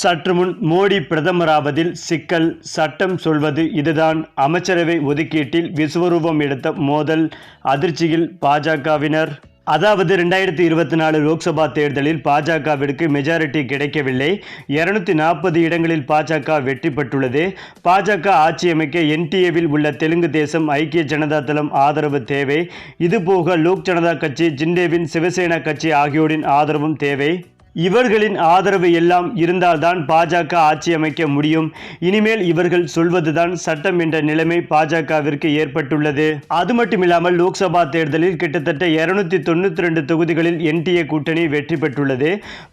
சற்று முன் மோடி பிரதமராவதில் சிக்கல். சட்டம் சொல்வது இதுதான். அமைச்சரவை ஒதுக்கீட்டில் விஸ்வரூபம் எடுத்த மோதல் அதிர்ச்சியில் பாஜகவினர். அதாவது ரெண்டாயிரத்தி இருபத்தி நாலு லோக்சபா தேர்தலில் பாஜகவிற்கு மெஜாரிட்டி கிடைக்கவில்லை. இருநூத்தி நாற்பது இடங்களில் பாஜக வெற்றி பெற்றுள்ளது பாஜக ஆட்சி அமைக்க என்டிஏவில் உள்ள தெலுங்கு தேசம் ஐக்கிய ஜனதா தளம் ஆதரவு தேவை. இதுபோக லோக் ஜனதா கட்சி ஜிண்டேவின் சிவசேனா கட்சி ஆகியோரின் ஆதரவும் தேவை. இவர்களின் ஆதரவு எல்லாம் இருந்தால்தான் பாஜக ஆட்சி அமைக்க முடியும். இனிமேல் இவர்கள் சொல்வதுதான் சட்டம் என்ற நிலைமை பாஜகவிற்கு ஏற்பட்டுள்ளது. அது மட்டுமில்லாமல் லோக்சபா தேர்தலில் கிட்டத்தட்ட இருநூத்தி தொண்ணூத்தி ரெண்டு தொகுதிகளில் என்டிஏ கூட்டணி வெற்றி பெற்றுள்ளது.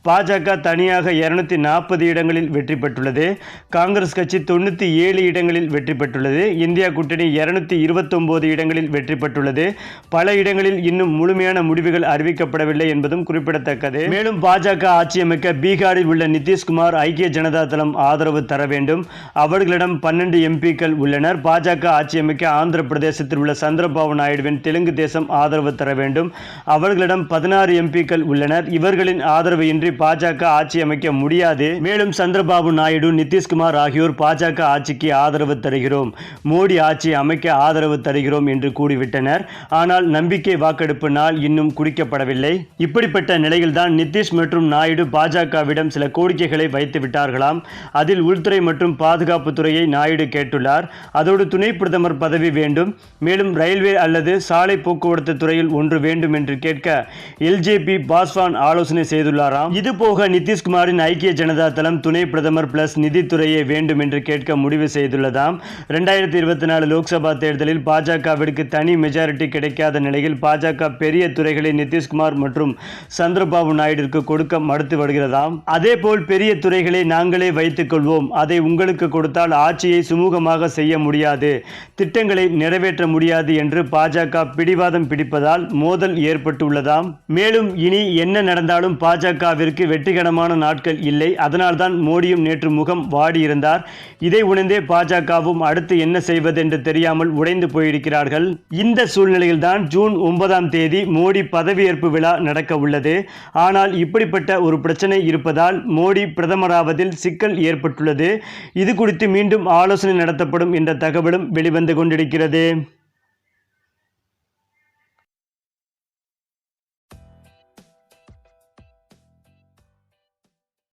பாஜக தனியாக இருநூத்தி நாற்பது இடங்களில் வெற்றி பெற்றுள்ளது. காங்கிரஸ் கட்சி தொண்ணூத்தி ஏழு இடங்களில் வெற்றி பெற்றுள்ளது. இந்தியா கூட்டணி இருநூத்தி இருபத்தொன்பது இடங்களில் வெற்றி பெற்றுள்ளது. பல இடங்களில் இன்னும் முழுமையான முடிவுகள் அறிவிக்கப்படவில்லை என்பதும் குறிப்பிடத்தக்கது. மேலும் பாஜக ஆட்சியமைக்க பீகாரில் உள்ள நிதிஷ்குமார் ஐக்கிய ஜனதா தளம் ஆதரவு தர வேண்டும். அவர்களிடம் பன்னெண்டு எம்பிக்கள் உள்ளனர். பாஜக ஆட்சியமைக்க ஆந்திர பிரதேசத்தில் உள்ள சந்திரபாபு நாயுடுவின் தெலுங்கு தேசம் ஆதரவு தர வேண்டும். அவர்களிடம் பதினாறு எம்பிக்கள் உள்ளனர். இவர்களின் ஆதரவு இன்றி பாஜக ஆட்சி அமைக்க முடியாது. மேலும் சந்திரபாபு நாயுடு நிதிஷ்குமார் ஆகியோர் பாஜக ஆட்சிக்கு ஆதரவு தருகிறோம். மோடி ஆட்சி அமைக்க ஆதரவு தருகிறோம் என்று கூறிவிட்டனர். ஆனால் நம்பிக்கை வாக்கெடுப்பு நாள் இன்னும் குறிக்கப்படவில்லை இப்படிப்பட்ட நிலையில்தான் நிதிஷ் மற்றும் நாயுடு பாஜகவிடம் சில கோரிக்கைகளை வைத்து விட்டார்களாம். அதில் உள்துறை மற்றும் பாதுகாப்பு துறையை நாயுடு கேட்டுள்ளார். அதோடு துணை பிரதமர் பதவி வேண்டும். மேலும் ரயில்வே அல்லது சாலை போக்குவரத்து துறையில் ஒன்று வேண்டும் என்று கேட்க எல்ஜேபி பாஸ்வான் ஆலோசனை செய்துள்ளாராம். இதுபோக நிதிஷ்குமாரின் ஐக்கிய ஜனதா தளம் துணை பிரதமர் பிளஸ் நிதித்துறையை வேண்டும் என்று கேட்க முடிவு செய்துள்ளதாம். ரெண்டாயிரத்தி இருபத்தி நாலு லோக்சபா தேர்தலில் பாஜகவிற்கு தனி மெஜாரிட்டி கிடைக்காத நிலையில் பாஜக பெரிய துறைகளை நிதிஷ்குமார் மற்றும் சந்திரபாபு நாயுடுக்கு கொடுக்க மறுத்து வருகிறதாம் அதே போல் பெரிய துறைகளை நாங்களே வைத்துக் கொள்வோம். அதை உங்களுக்கு கொடுத்தால் ஆட்சியை சுமூகமாக செய்ய முடியாது. திட்டங்களை நிறைவேற்ற முடியாது என்று பாஜக பிடிவாதம் பிடிப்பதால் மோதல் ஏற்பட்டுள்ளதாம். மேலும் இனி என்ன நடந்தாலும் பாஜகவிற்கு வெற்றிகரமான நாட்கள் இல்லை. அதனால்தான் மோடியும் நேற்று முகம் வாடியிருந்தார். இதை உணர்ந்தே பாஜகவும் அடுத்து என்ன செய்வதென்று தெரியாமல் உடைந்து போயிருக்கிறார்கள். இந்த சூழ்நிலையில்தான் ஜூன் ஒன்பதாம் தேதி மோடி பதவியேற்பு விழா நடக்க உள்ளது ஆனால் இப்படிப்பட்ட ஒரு பிரச்சனை இருப்பதால் மோடி பிரதமராவதில் சிக்கல் ஏற்பட்டுள்ளது. இது குறித்து மீண்டும் ஆலோசனை நடத்தப்படும் என்ற தகவலும் வெளிவந்து கொண்டிருக்கிறது.